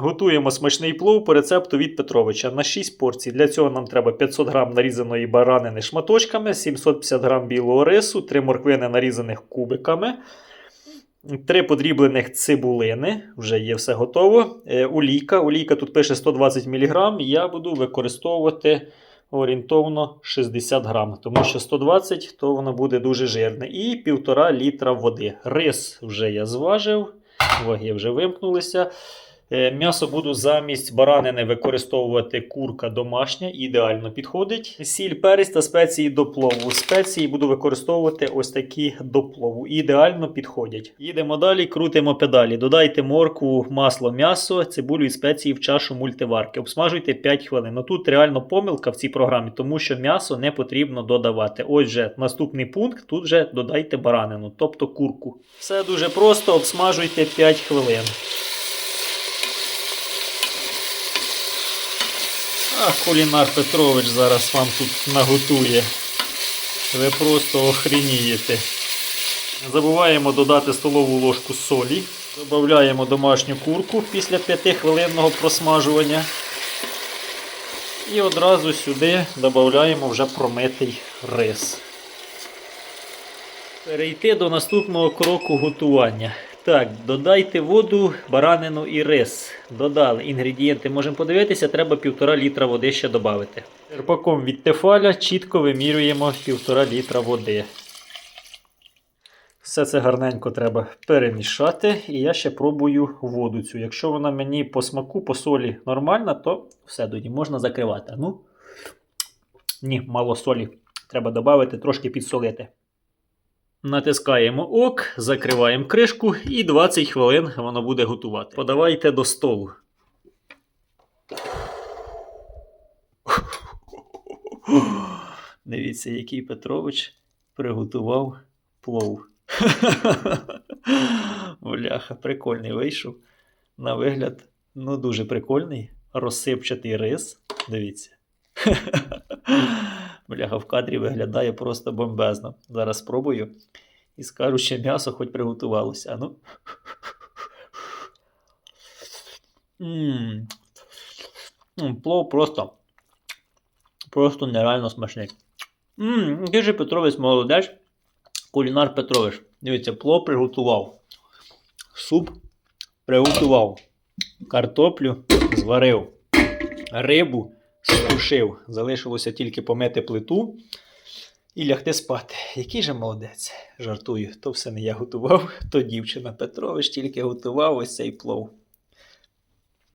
Готуємо смачний плов по рецепту від Петровича на 6 порцій. Для цього нам треба 500 г нарізаної баранини шматочками, 750 г білого рису, 3 морквини нарізаних кубиками, 3 подріблених цибулини. Вже є все готово. Е, Олійка. Олійка тут пише 120 мг. Я буду використовувати орієнтовно 60 грам, тому що 120 то воно буде дуже жирне. І 1,5 літра води. Рис вже я зважив, ваги вже вимкнулися. Е, М'ясо буду замість баранини використовувати курка домашня, ідеально підходить. Сіль, перець та спеції до плову. Спеції буду використовувати ось такі до плову. Ідеально підходять. Їдемо далі, крутимо педалі. Додайте моркву, масло, м'ясо, цибулю і спеції в чашу мультиварки. Обсмажуйте 5 хвилин. Ну тут реально помилка в цій програмі, тому що м'ясо не потрібно додавати. Ось же наступний пункт. Тут же додайте баранину, тобто курку. Все дуже просто, обсмажуйте 5 хвилин. А Кулінар Петрович зараз вам тут наготує. Ви просто охренієте. Забуваємо додати столову ложку солі. Додаємо домашню курку після 5-хвилинного просмажування. І одразу сюди додаємо вже промитий рис. Перейти до наступного кроку готування. Так, додайте воду, баранину і рис. Додали інгредієнти. Можемо подивитися, треба 1,5 літра води ще додати. Терпаком від тефаля чітко вимірюємо 1,5 літра води. Все це гарненько треба перемішати. І я ще пробую воду цю. Якщо вона мені по смаку, по солі нормальна, то все тоді можна закривати. Ну, ні, мало солі. Треба додати, трошки підсолити. Натискаємо ок, закриваємо кришку і 20 хвилин воно буде готувати. Подавайте до столу. Дивіться, який Петрович приготував плов. Бляха, прикольний вийшов. На вигляд, ну дуже прикольний. Розсипчатий рис. Дивіться. Бляха, в кадрі виглядає просто бомбезно. Зараз спробую і скажу, що м'ясо хоч приготувалося. Ну. Плов просто. Просто нереально смачний. Який же Петрович молодець. Кулінар Петрович. Дивіться, плов приготував. Суп приготував. Картоплю зварив. Рибу стушив. Залишилося тільки помити плиту і лягти спати. Який же молодець. Жартую, то все не я готував, то дівчина Петрович тільки готував ось цей плов.